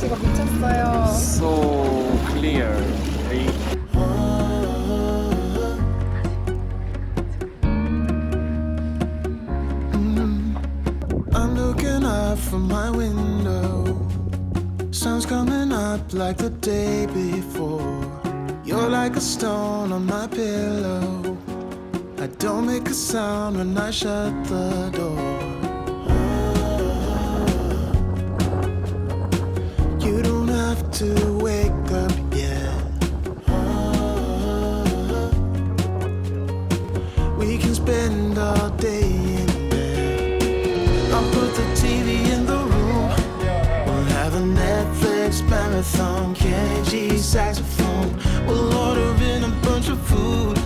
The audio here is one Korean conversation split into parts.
날씨가 미쳤어요. So clear. I'm looking up from my window. Sun's coming up like the day before. You're like a stone on my pillow. I don't make a sound when I shut the door. I'll put the TV in the room. We'll have a Netflix marathon, Kenny G saxophone. We'll order in a bunch of food.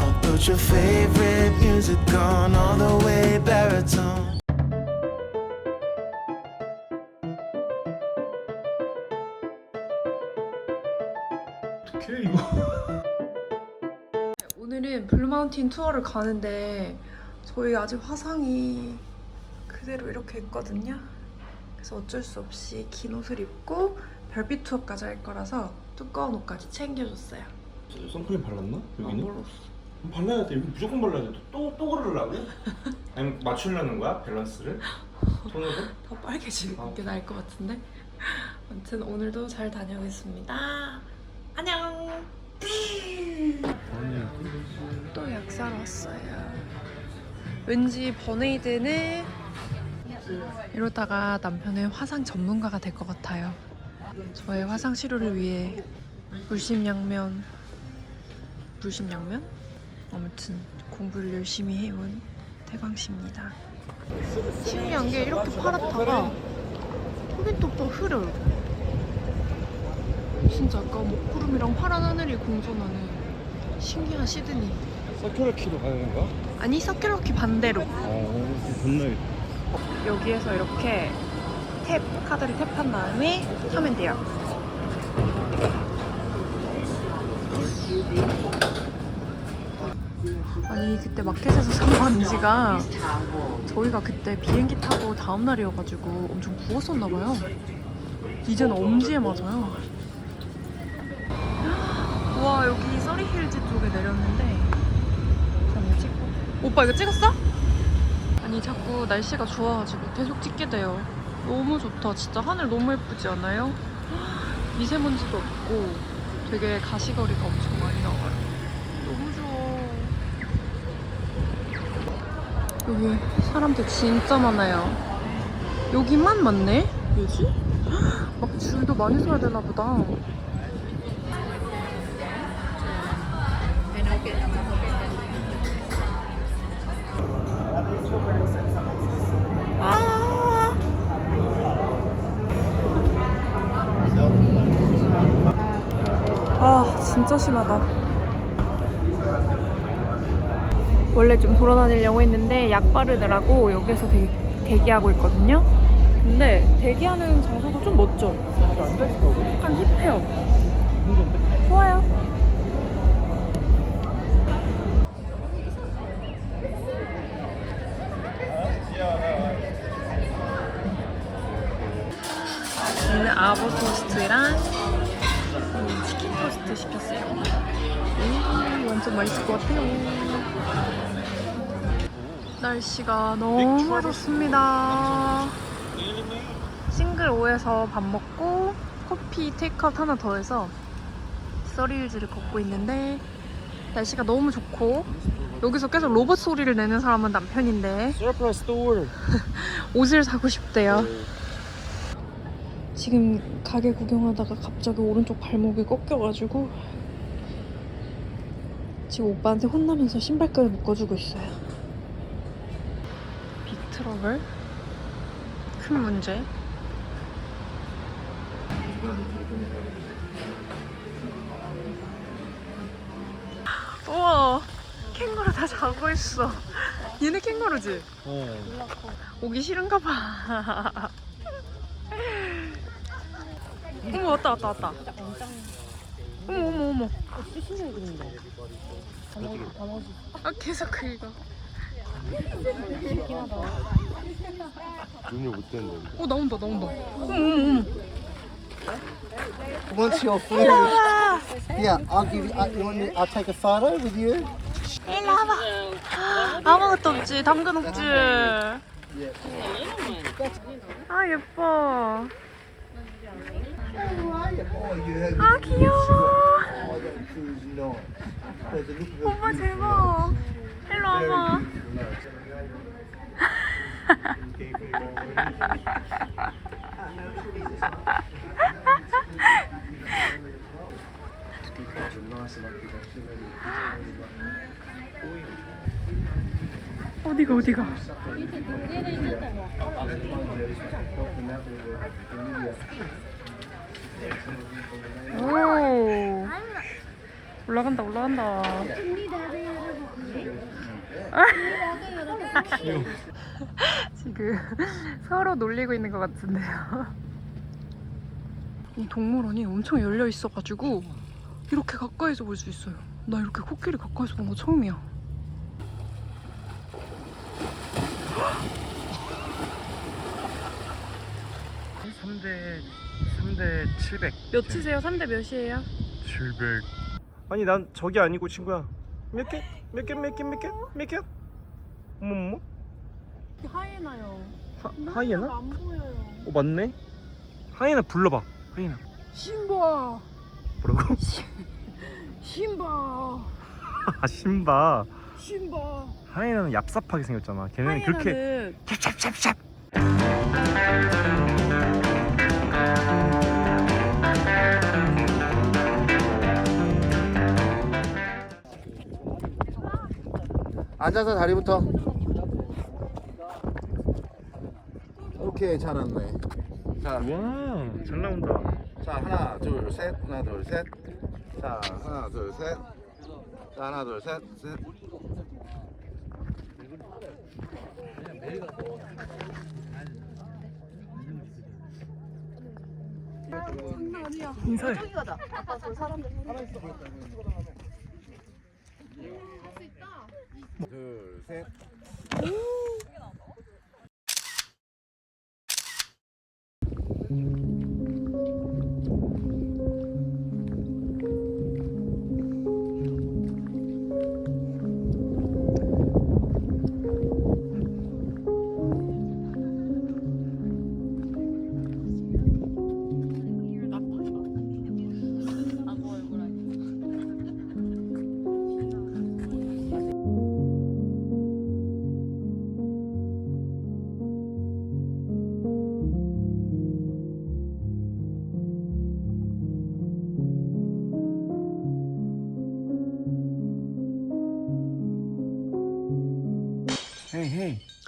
I'll put your favorite music on all the way baritone. 어떻게 이거? 오늘은 블루마운틴 투어를 가는데 저희 아직 화상이 그대로 이렇게 있거든요. 그래서 어쩔 수 없이 긴 옷을 입고 별빛 투어까지 할 거라서 두꺼운 옷까지 챙겨줬어요. 선크림 발랐나? 아, 여기는? 몰랐어. 발라야 돼. 이거 무조건 발라야 돼. 또, 또 그러려고? 아니면 맞추려는 거야? 밸런스를? 톤으로? 더 빨개지는 게 나을 것 같은데. 아무튼 오늘도 잘 다녀오겠습니다. 안녕. 또 약 사러 왔어요. 왠지 버네이드는 이러다가 남편의 화상 전문가가 될 것 같아요. 저의 화상 치료를 위해 물심양면, 물심양면? 아무튼 공부를 열심히 해온 태광씨입니다. 신기한 게 이렇게 파랗다가 톡톡톡 흐려요. 진짜 아까 먹구름이랑 파란 하늘이 공존하는 신기한 시드니. 서큐러키로 가는 거야? 아니 서큘러키 반대로 어, 겁나겠다. 여기에서 이렇게 탭 카드를 탭한 다음에 하면 돼요. 아니 그때 마켓에서 산 반지가 저희가 그때 비행기 타고 다음 날이어가지고 엄청 부었었나 봐요. 이제는 엄지에 맞아요. 와 여기 서리힐즈 쪽에 내렸는데 잠깐 찍고 오빠 이거 찍었어? 아니 자꾸 날씨가 좋아가지고 계속 찍게 돼요. 너무 좋다. 진짜 하늘 너무 예쁘지 않아요? 미세먼지도 없고 되게 가시거리가 엄청 많이 나와요. 너무 좋아. 여기 사람들 진짜 많아요. 여기만 많네? 왜지? 막 줄도 많이 서야 되나 보다. 아. 아, 진짜 심하다. 원래 좀 돌아다니려고 했는데 약 바르느라고 여기서 대, 대기하고 있거든요. 근데 대기하는 장소도 좀 멋져. 약간 힙해요. 날씨가 너무 좋습니다. 싱글 5에서 밥 먹고 커피 테이크아웃 하나 더 해서 서리힐즈를 걷고 있는데 날씨가 너무 좋고 여기서 계속 로봇 소리를 내는 사람은 남편인데. 옷을 사고 싶대요. 지금 가게 구경하다가 갑자기 오른쪽 발목이 꺾여가지고 지금 오빠한테 혼나면서 신발끈을 묶어주고 있어요. 빅 트러블? 큰 문제? 우와 캥거루 다 자고 있어. 얘네 캥거루지? 어. 오기 싫은가 봐. 어머 왔다 왔다 왔다. 어머 어머 어머. 아 계속 긁어. 눈이 못 뜬다. 어 나온다 나온다. Once you're free, yeah, I'll give you. I, you want me, I'll take a photo with you. 일로 와봐. 아무것도 없지. 당근 없지. 아 예뻐. Oh. 아 귀여워. Oh. Oh. 오빠 대박. 일로 와봐. 어디가 어디가? 오 올라간다 올라간다. 지금 서로 놀리고 있는 것 같은데요. 이 동물원이 엄청 열려 있어가지고 이렇게 가까이서 볼 수 있어요. 나 이렇게 코끼리 가까이서 본 거 처음이야. 삼대 3대 700 몇이세요? 3대 몇이에요? 700 아니 난 저기 아니고 친구야 몇 개? 몇 개? 몇 개? 몇 개? 몇 개? 어머머 하이에나요. 하, 하이에나? 안 보여요. 어 맞네 하이에나 불러봐 하이에나 신바, 뭐라고? 신바, 아 신바 신바. 하이에나는 얍삽하게 생겼잖아 걔네는 그렇게 하이에나는 찹찹찹찹 앉아서 다리부터. 오케이, 잘했네. 자, 와 잘 나온다 자 하나, 둘, 셋. 하나, 둘, 셋. 자, 하나, 둘, 셋. 자, 하나, 둘, 셋. 셋. 인사해 둘, 셋.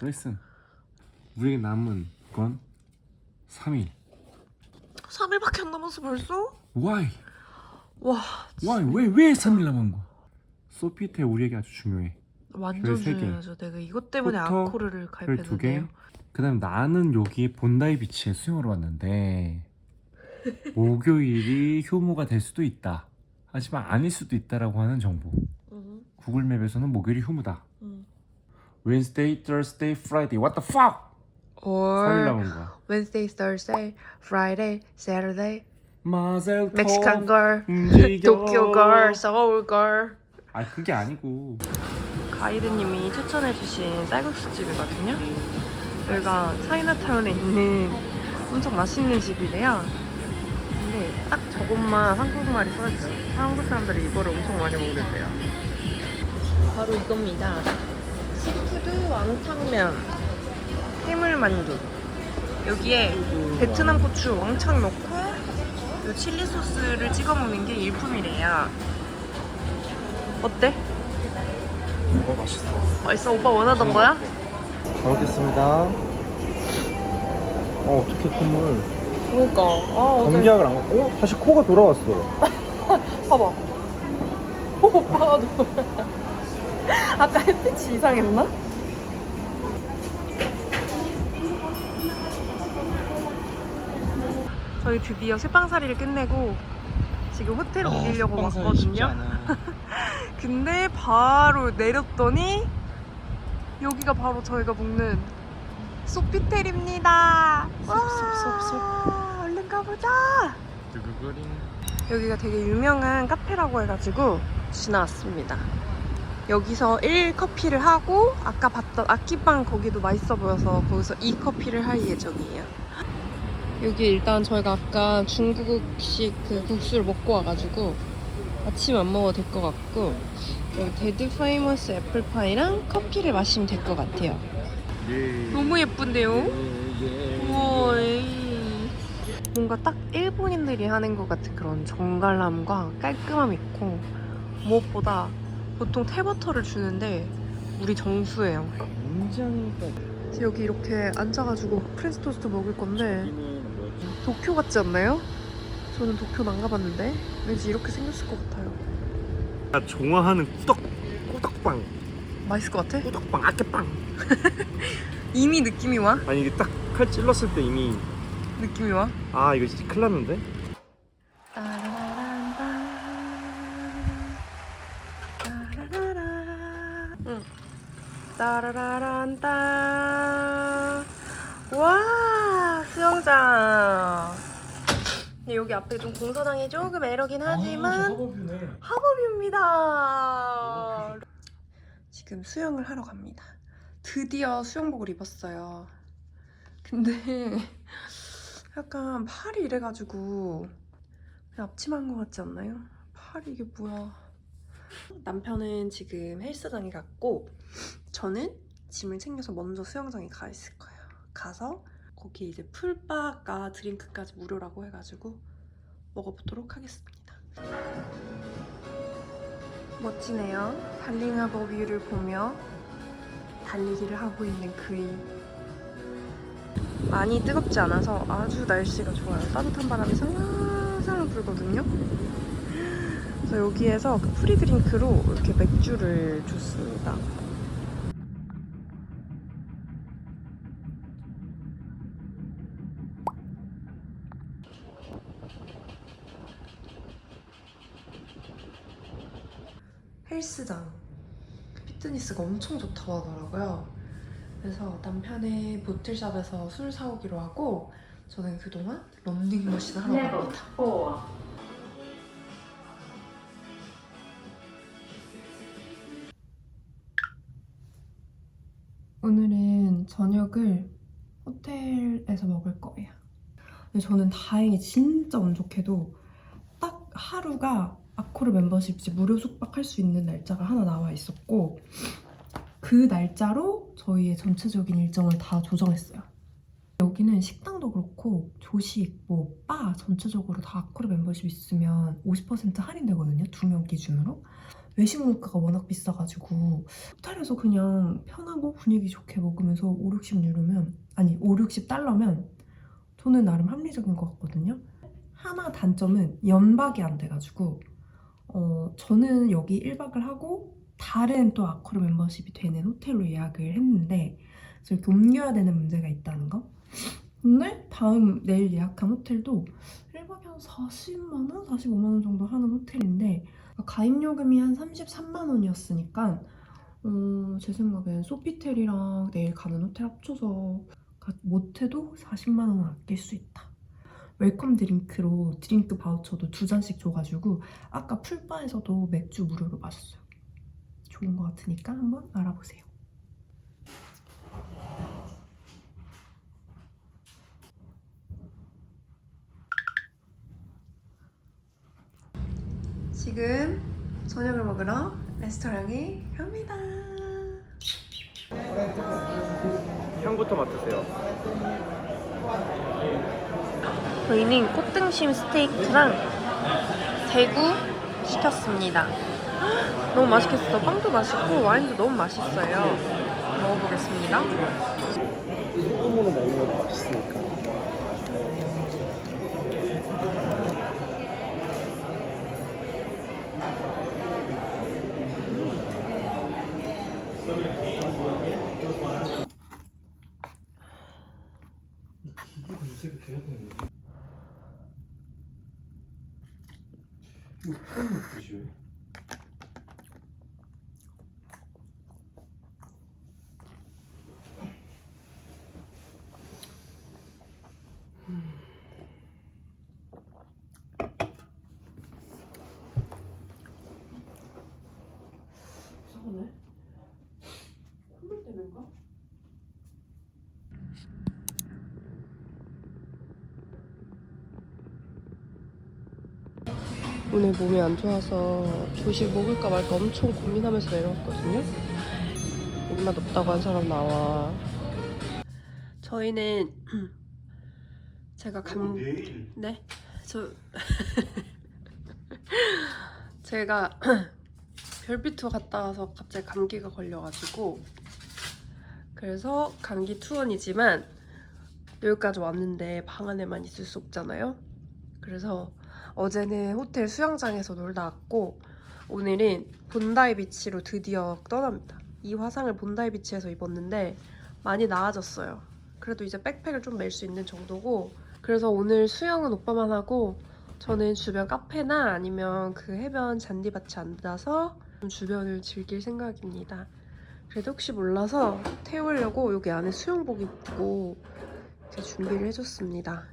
Listen 우리에게 남은 건 3일 3일밖에 안 남았어 벌써? Why? 와 Why? 왜, 왜 3일 남은 거야? 소피테 우리에게 아주 중요해 완전 별세 개. 중요하죠. 내가 이것 때문에 포터, 아코르를 별 가입했는데요. 그 다음 나는 여기 본다이 비치에 수영하러 왔는데 목요일이 휴무가 될 수도 있다 하지만 아닐 수도 있다라고 하는 정보 응, 구글맵에서는 목요일이 휴무다 응. Wednesday, Thursday, Friday What the fuck? 4일 Or 남은 거야 Wednesday, Thursday, Friday, Saturday, 마젤 Mexican girl, 도쿄 girl, 서울 girl. 아 그게 아니고 가이드님이 추천해주신 쌀국수 집이거든요. 여기가 차이나타운에 있는 엄청 맛있는 집이래요. 근데 딱 저것만 한국말이 써있어요. 한국 사람들이 이거를 엄청 많이 먹는데요. 바로 이겁니다. 시푸드 왕탕면, 해물만두. 여기에 베트남 고추 왕창 넣고 요 칠리 소스를 찍어 먹는 게 일품이래요. 어때? 어 맛있어 맛있어? 오빠 원하던 거야? 잘 먹겠습니다 어 어떻게 콧물 그러니까. 아, 감기약을 안 먹고 어? 다시 코가 돌아왔어 봐봐. 오빠가 누 아까 햇빛이 이상했나? 저희 드디어 쇠빵살이를 끝내고 지금 호텔 옮기려고 왔거든요. 근데 바로 내렸더니 여기가 바로 저희가 묵는 소피텔입니다. 와, 얼른 가보자. 두구거링. 여기가 되게 유명한 카페라고 해가지고 지나왔습니다. 여기서 1커피를 하고 아까 봤던 아키빵 거기도 맛있어 보여서 거기서 2커피를 할 예정이에요. 여기 일단 저희가 아까 중국식 그 국수를 먹고 와가지고 아침 안 먹어도 될 것 같고 여기 데드 페이머스 애플파이랑 커피를 마시면 될 것 같아요. 예. 너무 예쁜데요? 예. 우와, 에이. 뭔가 딱 일본인들이 하는 것 같은 그런 정갈함과 깔끔함이 있고 무엇보다 보통 테버터를 주는데 우리 정수예요. 굉장히 여기 이렇게 앉아가지고 프렌치 토스트 먹을 건데 도쿄 같지 않나요? 저는 도쿄는 안 가봤는데 왠지 이렇게 생겼을 것 같아요. 나 좋아하는 꾸덕 꾸덕빵 맛있을 것 같아? 꾸덕빵 아깨빵. 이미 느낌이 와? 아니 이게 딱 칼 찔렀을 때 이미 느낌이 와? 아 이거 진짜 큰일 났는데? 따라라란따. 와, 수영장. 근데 여기 앞에 좀 공사장이 조금 애러긴 하지만 하버뷰입니다. 지금 수영을 하러 갑니다. 드디어 수영복을 입었어요. 근데 약간 팔이 이래가지고 그냥 앞치마한 것 같지 않나요? 팔이 이게 뭐야? 남편은 지금 헬스장에 갔고 저는 짐을 챙겨서 먼저 수영장에 가 있을 거예요. 가서 거기 이제 풀바가 드링크까지 무료라고 해가지고 먹어보도록 하겠습니다. 멋지네요. 달링하버 뷰를 보며 달리기를 하고 있는 그이. 많이 뜨겁지 않아서 아주 날씨가 좋아요. 따뜻한 바람이 살랑살랑 불거든요. 그래서 여기에서 그 프리 드링크로 이렇게 맥주를 줬습니다. 헬스장 피트니스가 엄청 좋다고 하더라고요. 그래서 남편의 보틀샵에서 술 사오기로 하고 저는 그동안 런닝머신 하러 갑니다. 오늘은 저녁을 호텔에서 먹을 거예요. 근데 저는 다행히 진짜 운 좋게도 딱 하루가 아코르 멤버십 이제 무료 숙박할 수 있는 날짜가 하나 나와 있었고 그 날짜로 저희의 전체적인 일정을 다 조정했어요. 여기는 식당도 그렇고 조식, 뭐 바 전체적으로 다 아코르 멤버십 있으면 50% 할인되거든요. 두 명 기준으로. 외식 물가가 워낙 비싸가지고 호텔에서 그냥 편하고 분위기 좋게 먹으면서 5, 60 유로면 아니 5, 60 달러면 저는 나름 합리적인 것 같거든요. 하나 단점은 연박이 안 돼가지고 어, 저는 여기 1박을 하고 다른 또 아코르 멤버십이 되는 호텔로 예약을 했는데 그래서 이렇게 옮겨야 되는 문제가 있다는 거. 근데 다음 내일 예약한 호텔도 1박에 한 40만 원, 45만 원 정도 하는 호텔인데 가입요금이 한 33만 원이었으니까 어, 제 생각엔 소피텔이랑 내일 가는 호텔 합쳐서 가- 못해도 40만 원 아낄 수 있다. 웰컴 드링크로 드링크 바우처도 두 잔씩 줘가지고 아까 풀바에서도 맥주 무료로 마셨어요. 좋은 것 같으니까 한번 알아보세요. 지금 저녁을 먹으러 레스토랑에 갑니다. 향부터 맡으세요. 저희는 꽃등심 스테이크랑 대구 시켰습니다. 너무 맛있겠어. 빵도 맛있고 와인도 너무 맛있어요. 먹어보겠습니다. 소금으로 것도 맛있으니까. 오늘 몸이 안 좋아서 조식 먹을까 말까 엄청 고민하면서 내려왔거든요. 입맛 없다고 한 사람 나와. 저희는 제가 감 네? 저 제가 별빛 투어 갔다 와서 갑자기 감기가 걸려가지고 그래서 감기 투원이지만 여기까지 왔는데 방 안에만 있을 수 없잖아요. 그래서 어제는 호텔 수영장에서 놀다 왔고 오늘은 본다이 비치로 드디어 떠납니다. 이 화상을 본다이 비치에서 입었는데 많이 나아졌어요. 그래도 이제 백팩을 좀 멜 수 있는 정도고 그래서 오늘 수영은 오빠만 하고 저는 주변 카페나 아니면 그 해변 잔디밭에 앉아서 좀 주변을 즐길 생각입니다. 그래도 혹시 몰라서 태우려고 여기 안에 수영복 입고 이제 준비를 해줬습니다.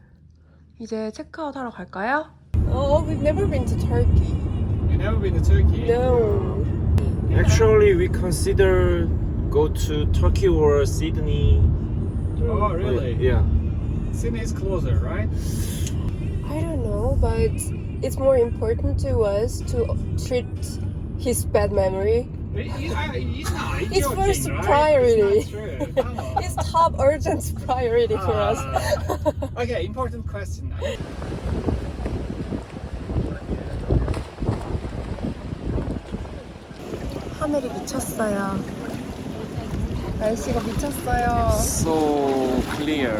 이제 체크아웃 하러 갈까요? Oh, we've never been to Turkey. You never been to Turkey? No. Actually, we consider go to Turkey or Sydney. Oh, really? Yeah. Sydney is closer, right? I don't know, but it's more important to us to treat his bad memory. It's first priority. It's not true. Come on. It's top urgent priority for us. Ah. okay, important question. 하늘이 미쳤어요. 날씨가 미쳤어요. So clear.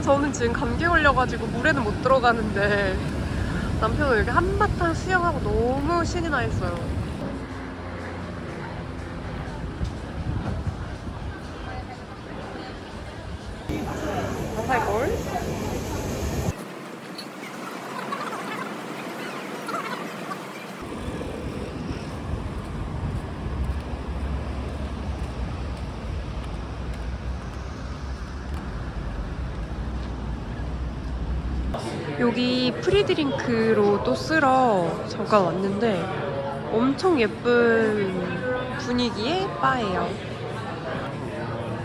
저는 지금 감기 걸려가지고 물에는 못 들어가는데 남편은 여기 한바탕 수영하고 너무 신이 나 있어요. 살걸? 여기 프리드링크로 또 쓰러 잠깐 왔는데 엄청 예쁜 분위기의 바예요.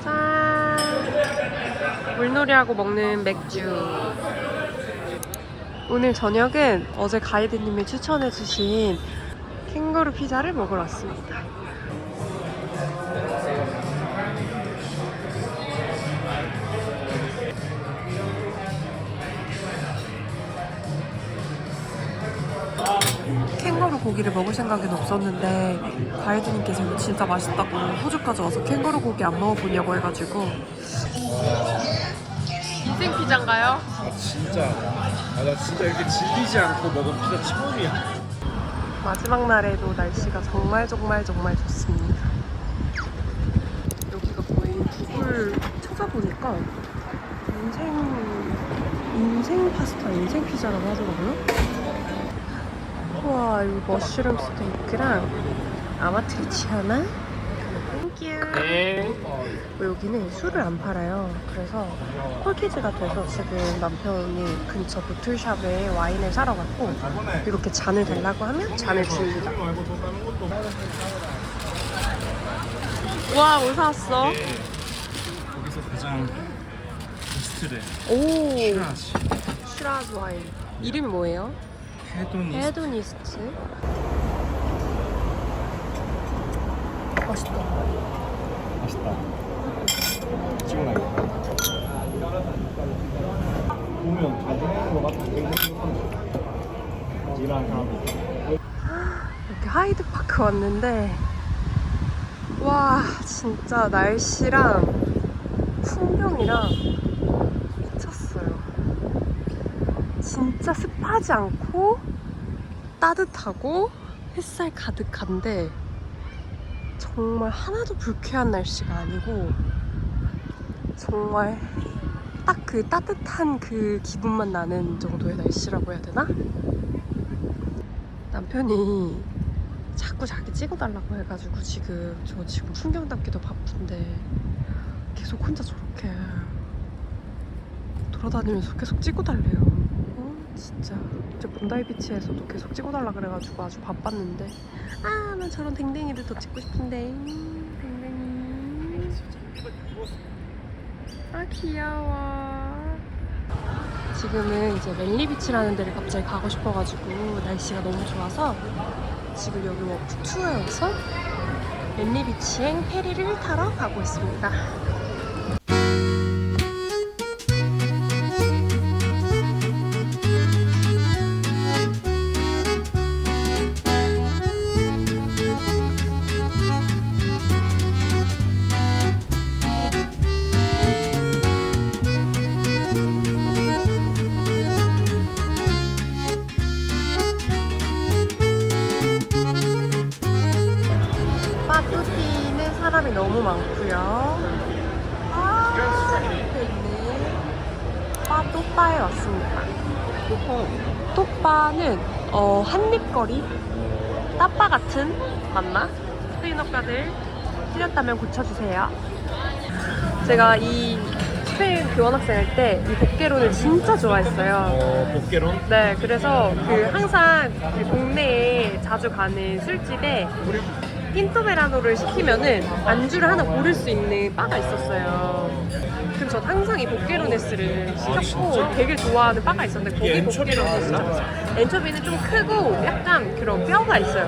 짠! 물놀이하고 먹는 맥주. 오늘 저녁은 어제 가이드님이 추천해주신 캥거루 피자를 먹으러 왔습니다. 고기를 먹을 생각은 없었는데 가이드님께서 진짜 맛있다고 호주까지 와서 캥거루 고기 안 먹어보냐고 해가지고 인생 피자인가요? 아 진짜. 아 나 진짜 이렇게 질리지 않고 먹은 피자 처음이야. 마지막 날에도 날씨가 정말 정말 정말 좋습니다. 여기가 거의 구글 찾아보니까 인생 인생 파스타, 인생 피자라고 하더라고요. 우와, 이 머쉬룸 스테이크랑 아마트리치 하나. 땡큐. 네. 뭐 여기는 술을 안 팔아요. 그래서 콜키즈가 돼서 지금 남편이 근처 보틀샵에 와인을 사러 갔고 이렇게 잔을 달라고 하면 잔을 줍니다. 와, 뭐 사왔어? 거기서 가장 베스트래. 오. 슈라즈 와인. 이름이 뭐예요? 헤도니. 헤드니스트. 맛있다. 맛있다. 찍어놔야겠다. 보면 자주 것 같은 이랑 사람. 이렇게 하이드파크 왔는데 와 진짜 날씨랑 풍경이랑 진짜 습하지 않고 따뜻하고 햇살 가득한데 정말 하나도 불쾌한 날씨가 아니고 정말 딱 그 따뜻한 그 기분만 나는 정도의 날씨라고 해야 되나? 남편이 자꾸 자기 찍어달라고 해가지고 지금 저 지금 풍경 담기도 바쁜데 계속 혼자 저렇게 돌아다니면서 계속 찍어달래요. 어? 진짜 저 본다이 비치에서도 계속 찍어달라 그래가지고 아주 바빴는데 아 난 저런 댕댕이를 더 찍고 싶은데 댕댕이 아 귀여워 지금은 이제 멜리비치라는 데를 갑자기 가고 싶어가지고 날씨가 너무 좋아서 지금 여기 워크 투어에서 멜리비치행 페리를 타러 가고 있습니다. 너무 많고요. 아, 옆에 있는 빠 또빠에 왔습니다. 또빠는 어, 한입거리? 따빠 같은 맞나? 스페인 어가들 틀렸다면 고쳐주세요. 제가 이 스페인 교환학생 할 때 이 복개론을 진짜 좋아했어요. 어, 복개론? 네, 그래서 그 항상 그 동네에 자주 가는 술집에 틴토베라노를 시키면은 안주를 하나 고를 수 있는 바가 있었어요. 그럼 전 항상 이 복게로네스를 시켰고 되게 좋아하는 바가 있었는데 거기 복게로네스 엔초비는 좀 크고 약간 그런 뼈가 있어요.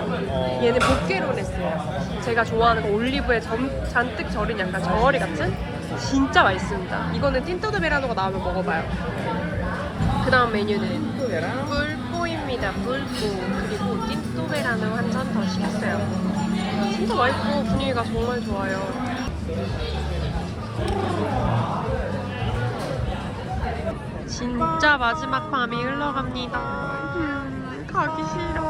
얘는 복게로네스예요. 제가 좋아하는 거 올리브에 점, 잔뜩 절인 약간 저어리 같은 진짜 맛있습니다. 이거는 틴토베라노가 나오면 먹어봐요. 그 다음 메뉴는 뿔뽀입니다. 뿔뽀 그리고 틴토베라노 한잔 더 시켰어요. 진짜 맛있고 분위기가 정말 좋아요. 진짜 마지막 밤이 흘러갑니다. 음, 가기 싫어.